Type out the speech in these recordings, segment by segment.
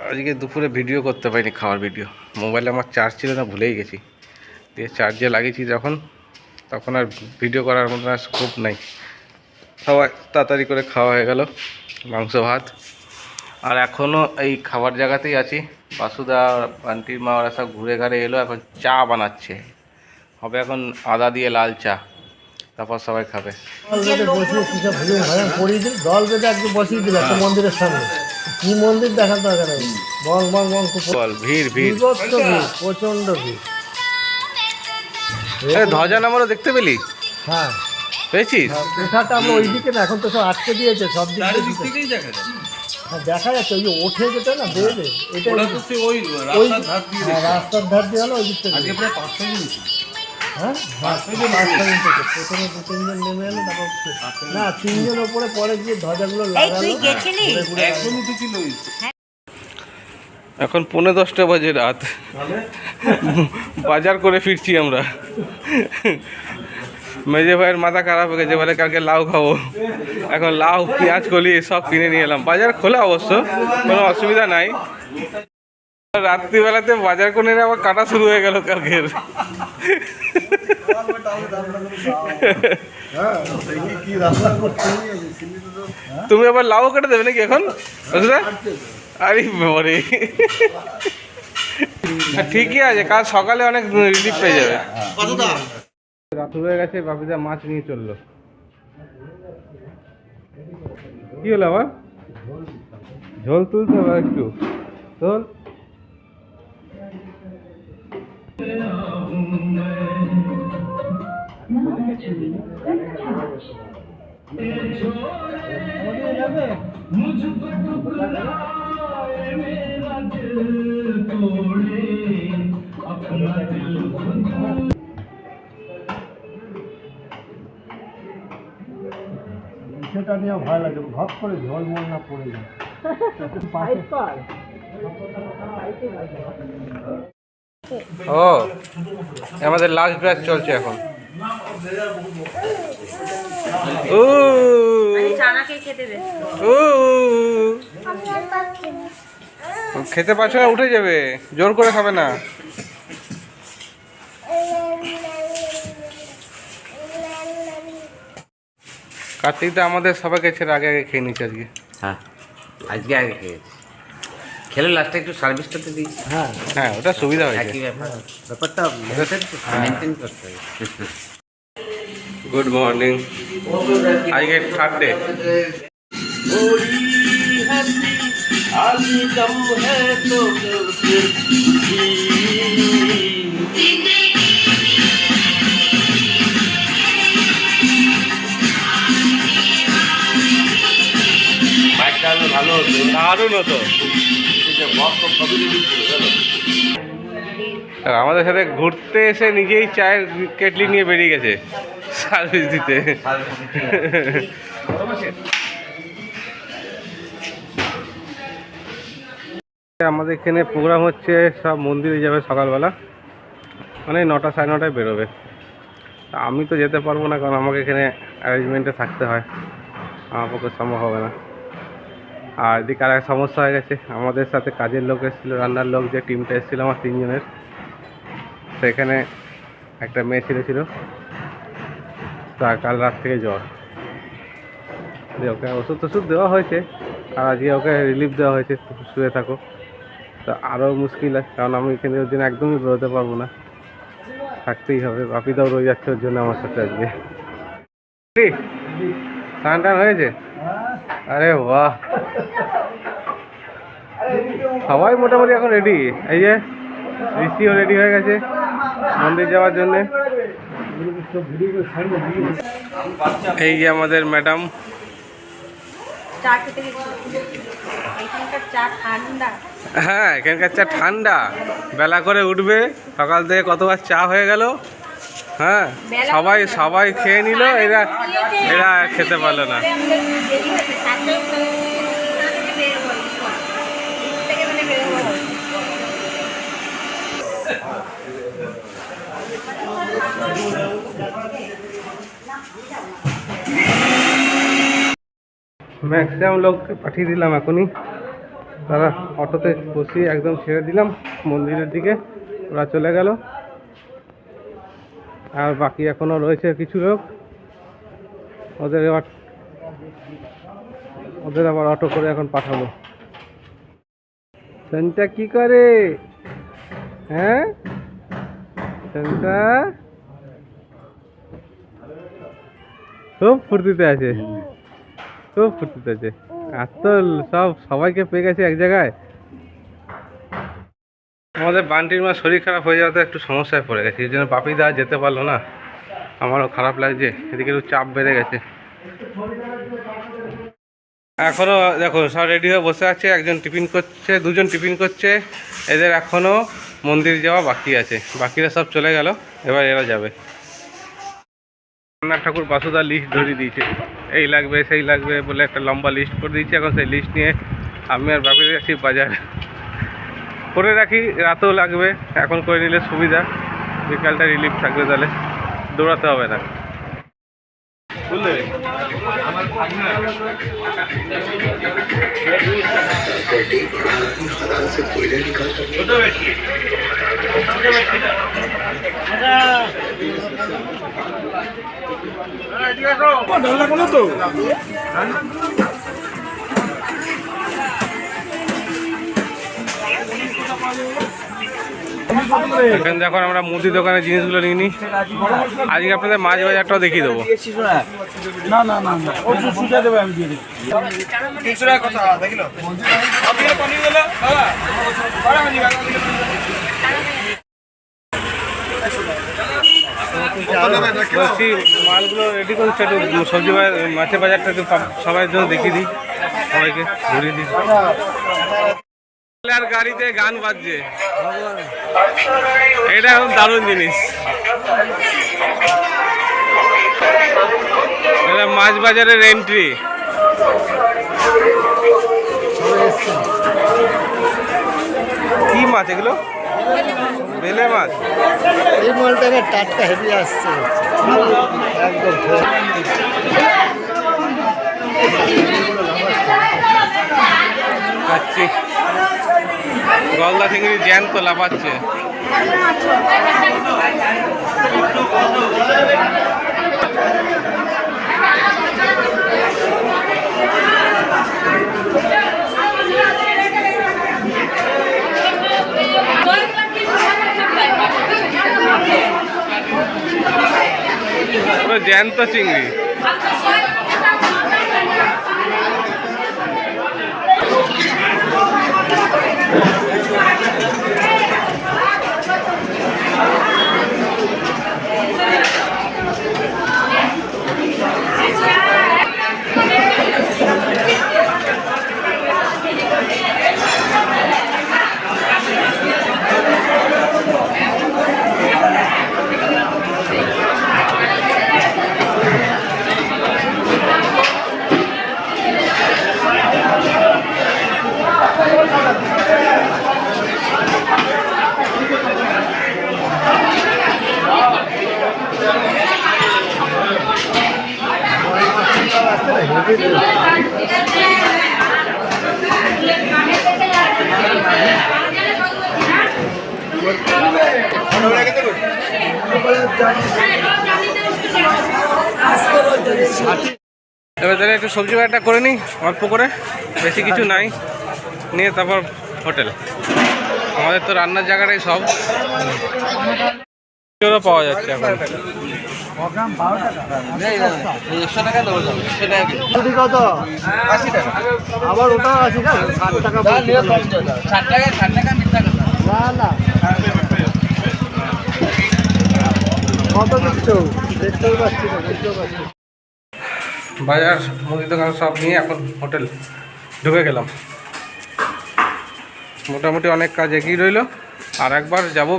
আজকে দুপুরে ভিডিও করতে পারিনি খাওয়ার ভিডিও মোবাইলে আমার চার্জ ছিল না ভুলেই গেছি দিয়ে চার্জে লাগিয়েছি যখন তখন আর ভিডিও করার মতো আর স্কোপ নাই সবাই তাড়াতাড়ি করে খাওয়া হয়ে গেল মাংস ভাত আর এখনও এই খাবার জায়গাতেই আছি বাসুদা আন্টির মা ওরা সব ঘুরে ঘাড়ে এলো এখন চা বানাচ্ছে হবে এখন আদা দিয়ে লাল চা তারপর সবাই খাবে বসিয়ে কিসব ভুলে ভাঙা পড়িয়ে দিল দল বেঁধে একদম বসিয়ে দিল মন্দিরের সামনে কি মন্দির দেখার দরকার নেই বং বং বং খুব বল ভিড় ভিড়। বিভৎস ভিড় প্রচণ্ড ভিড়। এ, ধ্বজা নামারও দেখতে পেলি? হ্যাঁ। পেয়েছিস? পেশাটা আমরা ওইদিকে না এখন তো সব আটকে দিয়েছে সব দিক দিয়ে দিতে। হ্যাঁ দেখা যাচ্ছে ওই যে ওঠে যেটা না বেড়ে এটা ওই হ্যাঁ, রাস্তার ধার দিয়ে হলো ওই দিক থেকে হ্যাঁ পাঁচটা দিন প্রথমে দু তিনজন নেমে এলো তারপর না তিনজন ওপরে পরে গিয়ে ধ্বজাগুলো লাগালো। তুই গেছিলি ঘুরে ঘুরে এখন পৌনে দশটা বাজে রাত। বাজার করে ফিরছি আমরা। মেজে ভাইয়ের মাথা খারাপ হয়ে গেছে বলে কালকে লাউ খাব। এখন লাউ পেঁয়াজ কলি সব কিনে নিয়ে এলাম। বাজার খোলা অবশ্য কোনো অসুবিধা নাই। রাত্রিবেলাতে বাজার করে আবার কাটা শুরু হয়ে গেল কালকের। তুমি আবার লাউ কেটে দেবে নাকি এখন? বুঝলে? আরে বাবারে। হ্যাঁ, ঠিকই আছে কাল সকালে অনেক রিলিফ পেয়ে যাবে। রাত হয়ে গেছে বাপিদা মাছ নিয়ে চলল। কি হলো আবার? ঝোল তুলতে হবে একটু সেটা নিয়ে ভয় লাগে ঘপ করে জল মল না পড়ে যায়। ও আমাদের লাস্ট ব্যাচ চলছে এখন। ও চানাকে খেতে দে। ও খেতে পারছ না উঠে যাবে। জোর করে খাবে না। কার্তিক দা আমাদের সবাইকে ছেড়ে আগে আগে খেয়ে নিচ্ছে আজকে। হ্যাঁ আজকে আগে খেয়েছি। খেলে লাস্টে একটু সার্ভিসটাতে দিই। হ্যাঁ হ্যাঁ ওটা সুবিধা হয়েছে একই ব্যাপার। ব্যাপারটা মেনটেন করতে হবে গুড মর্নিং আজকে থার্ড ডে ভালো হতো দারুণ হতো। আমাদের সাথে ঘুরতে এসে নিজেই চায়ের কেটলি নিয়ে বেরিয়ে গেছে সার্ভিস দিতে। আমাদের এখানে প্রোগ্রাম হচ্ছে সব মন্দিরে যাবে সকালবেলা। মানে নটা সাড়ে নটায় বেরোবে। আমি তো যেতে পারব না, কারণ আমাকে এখানে অ্যারেঞ্জমেন্টে থাকতে হয়। আমার পক্ষে সম্ভব হবে না। আর এদিকে আর সমস্যা হয়ে গেছে। আমাদের সাথে কাজের লোক এসেছিল রান্নার লোক যে টিমটা এসেছিল আমার তিনজনের। সেখানে একটা মেয়ে ছেলে ছিল। তার কাল রাত থেকে জ্বর। দিয়ে ওকে ওষুধ টষুধ দেওয়া হয়েছে আর আজকে ওকে রিলিফ দেওয়া হয়েছে। শুয়ে থাকো। তো আরও মুশকিল আছে কারণ আমি এখানে ওর জন্য একদমই বেরোতে পারব না। থাকতেই হবে। বাপিদাও রয়ে যাচ্ছে ওর জন্য আমার সাথে আজকে? স্নান টান হয়েছে? আরে বাহ! সবাই মোটামুটি এখন রেডি এই যে ঋষিও রেডি হয়ে গেছে মন্দির যাওয়ার জন্য। এই যে আমাদের ম্যাডাম হ্যাঁ এখানকার চা ঠান্ডা। বেলা করে উঠবে। সকাল থেকে কতবার চা হয়ে গেল। হ্যাঁ সবাই সবাই খেয়ে নিল। এরা এরা খেতে পারল না। ম্যাক্সিমাম লোককে পাঠিয়ে দিলাম এখনই। তারা অটোতে বসিয়ে একদম ছেড়ে দিলাম, মন্দিরের দিকে। ওরা চলে গেল। আর বাকি এখনও রয়েছে কিছু লোক। ওদের এবার ওদের আবার অটো করে এখন পাঠাবো। সন্তা কি করে? হ্যাঁ? সন্তা খুব ফুর্তিতে আছে। খুব ফুর্তিতে আর তো সব সবাইকে পেয়ে গেছে এক জায়গায়। আমাদের বান্টির মা শরীর খারাপ হয়ে যাওয়াতে একটু সমস্যায় পড়ে গেছে, এই জন্য বাপিদা আর যেতে পারল না। আমারও খারাপ লাগছে, এদিকে একটু চাপ বেড়ে গেছে। এখনও দেখো, সব রেডি হয়ে বসে আছে, একজন টিফিন করছে, দুজন টিফিন করছে, এদের এখনও মন্দির যাওয়া বাকি আছে। বাকিরা সব চলে গেল, এবার এরা যাবে। রান্নার ঠাকুর বাসুদার লিস্ট ধরিয়ে দিয়েছে। এই লাগবে, সেই লাগবে বলে একটা লম্বা লিস্ট করে দিয়েছে। এখন সেই লিস্ট নিয়ে আমি আর বাপি যাচ্ছি বাজার। করে রাখি, রাতেও লাগবে। এখন করে নিলে সুবিধা। বিকালটা রিলিফ থাকবে তাহলে। দৌড়াতে হবে না। বুঝলে? এখান আমরা মুদি দোকানের জিনিসগুলো নিয়ে নিই আজকে আপনাদের মাছ বাজারটাও দেখিয়ে দেবো না না না না ও সুজা দেবে আমি দিয়ে দিই বলছি মালগুলো রেডি করছে একটু সবজি মাছের বাজারটা একটু সব- সবার জন্য দেখিয়ে দিই সবাইকে ঘুরিয়ে দিই। আর গাড়িতে গান বাজছে। এটা এখন দারুণ জিনিস। এটা মাছ বাজারের এন্ট্রি কি মাছ এগুলো? বেলে মাছ এই মালটাকে টাটকা হেভি আসছে। একদম খাচ্ছি। গলদা চিংড়ি জ্যান্ত লাফাচ্ছে পুরো জ্যান্ত চিংড়ি এবার তাহলে একটু সবজি বাজারটা করে নিই অল্প করে। বেশি কিছু নাই। নিয়ে তারপর হোটেল। আমাদের তো রান্নার জায়গাটাই সব। পাওয়া যাচ্ছে এখন। আবার ওটাও আছে না ষাট টাকা ষাট টাকা ষাট টাকা না না। কত দিচ্ছ? দেখতেও পাচ্ছি না বুঝতেও পারছি না। বাজার, মুদি দোকান সব নিয়ে এখন হোটেল ঢুকে গেলাম। মোটামুটি অনেক কাজ এগিয়ে রইল। আর একবার যাব,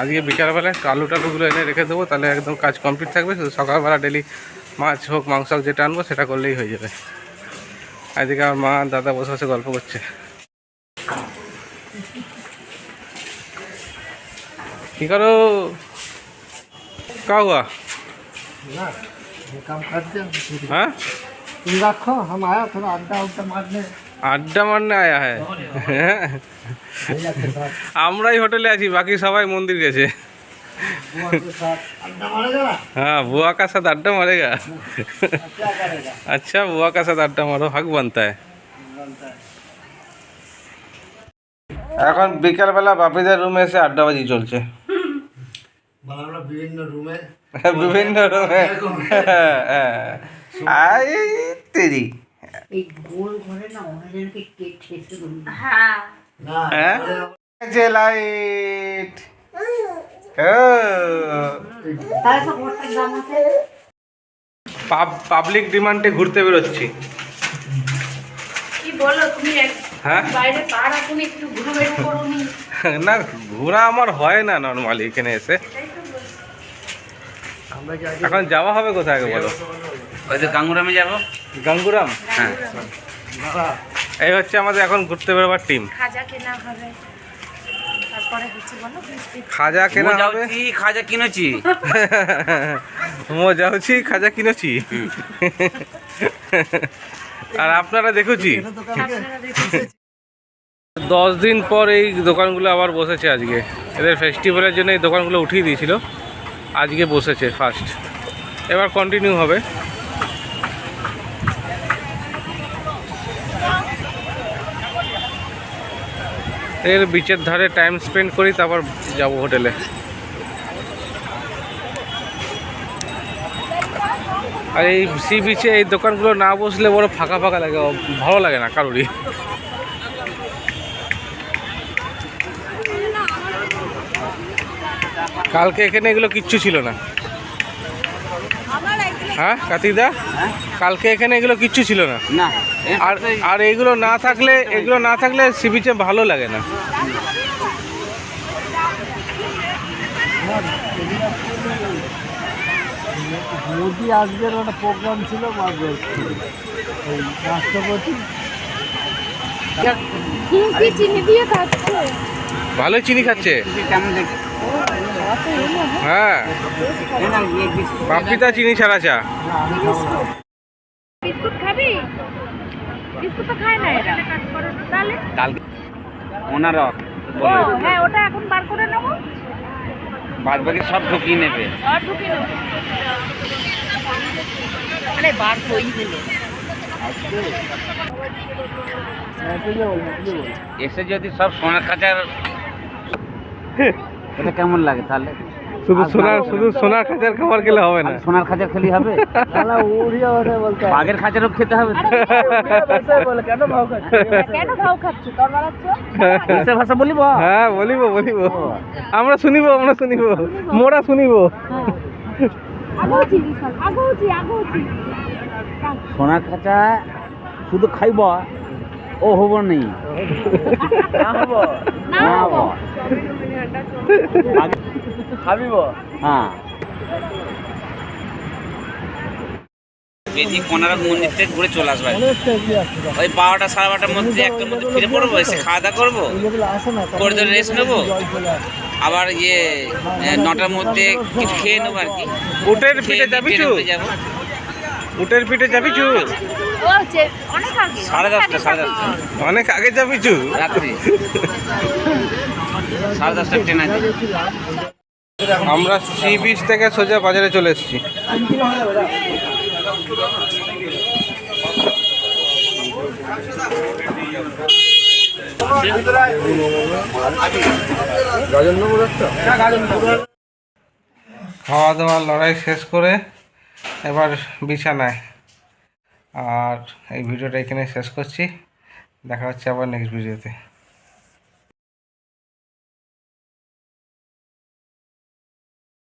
আজকে বিকালবেলায় আলু টালুগুলো এনে রেখে দেবো, তাহলে একদম কাজ কমপ্লিট থাকবে। শুধু সকালবেলা ডেলি মাছ হোক, মাংস হোক, যেটা আনব, সেটা করলেই হয়ে যাবে। আজকে আমার মা, দাদা বসে বসে গল্প করছে। কি করো? কা ना ये काम कर दे হ্যাঁ तुम रखो हम आया थोड़ा अड्डा उड्डा मारने আড্ডা মারনে আয়া হ্যাঁ ভালো লাগছে স্যার আমরাই হোটেলে আছি বাকি সবাই মন্দির গেছে স্যার আড্ডা মারা যাবে हाँ बुआ का साथ अड्डा मारेगा क्या करेगा अच्छा बुआ का साथ अड्डा मारो हक बनता है बनता है এখন বিকালবেলা বাপিদের রুমে এসে আড্ডাবাজি চলছে বিভিন্ন রুমে বিভিন্ন রুমে। আই তেরি। এই গোল ঘরে না অনেকজনকে কেক খেয়েছে হ্যাঁ। হ্যাঁ? যে লাইট। পাবলিক ডিমান্ডে ঘুরতে বেরোচ্ছি। কি বলো তুমি হ্যাঁ? নি ঘোরা আমার হয় না নর্মালি এখানে এসে। এখন যাওয়া হবে কোথায় আগে বলো? ওই তো গাঙ্গুরামে যাব? গাঙ্গুরাম? হ্যাঁ। এই হচ্ছে আমাদের এখন ঘুরতে বেরোবার টিম খাজা কেনা হবে। তারপরে হচ্ছে বলো বিস্কিট খাজা কেনা হবে। খাজা কিনেছি। মজা হচ্ছি খাজা কিনেছি। আর আপনারা দেখেছি? দশ দিন পর এই দোকানগুলো আবার বসেছে আজকে। এদের ফেস্টিভ্যালের জন্য এই দোকানগুলো উঠিয়ে দিয়েছিল। আজকে বসেছে ফার্স্ট এবার কন্টিনিউ হবে। এর বিচের ধারে টাইম স্পেন্ড করি, তারপর যাব হোটেলে আর এই সি বিচে এই দোকানগুলো না বসলে বড় ফাঁকা ফাঁকা লাগে ভালো লাগে না কারোরই। কালকে এখানে এগুলো কিচ্ছু ছিল না। হ্যাঁ কার্তিকদা? কালকে এখানে এগুলো কিচ্ছু ছিল না। না আর আর এগুলো না থাকলে এগুলো না থাকলে সি বিচে ভালো লাগে না। মোদি আজকের একটা প্রোগ্রাম ছিল বা ওই রাষ্ট্রপতি। ভালোই চিনি খাচ্ছে? হ্যাঁ। পাপিতা চিনি ছাড়া চা। বিস্কুট খাবি? বিস্কুট তো খায় না এরা। ওনারা হ্যাঁ ওটা এখন বার করে বাদ বাকি সব ঢুকিয়ে নেবে। আর ঢুকে নেব। আরে বার কই হলো এসে যদি সব সোনার খাঁচার এটা কেমন লাগে তাহলে? শুধু সোনার শুধু সোনার খাঁচার খাবার খেলে হবে না। সোনার খাঁচার খেলি হবে। বাঘের খাঁচারও খেতে হবে। তো। বলে কেন ভাও খাচ্ছে? কেন ভাও খাচ্ছ? তোর বাড়াচ্ছ দেশের ভাষা বলিব? হ্যাঁ বলিব বলিব। আমরা শুনিব আমরা শুনিব। মোরা শুনিব। সোনার খাঁচা শুধু খাইব ও হব নেই। না হব। না হব। খাবিব হ্যাঁ। বেদি কোনারক মন্দির থেকে ঘুরে চলে আসবে। ওই বারোটা সাড়ে বারোটার মধ্যে একটার মধ্যে ফিরে পড়ব এসে খাওয়া দাওয়া করব করে ধরে রেস্ট নেব। আবার ইয়ে নটার মধ্যে কিছু খেয়ে নেব আর কি। উটের পিঠে যাবি উটের পিঠে যাবি চু অনেক আগে সাড়ে দশটা সাড়ে দশটা। অনেক আগে যাবি চু রাত্রি। সাড়ে দশটার ট্রেন আছে। আমরা সি বিচ থেকে সোজা বাজারে চলে এসেছি। খাওয়া দাওয়ার লড়াই শেষ করে এবার বিছানায়। আর এই ভিডিওটা এখানে শেষ করছি। দেখা হচ্ছে আবার নেক্সট ভিডিওতে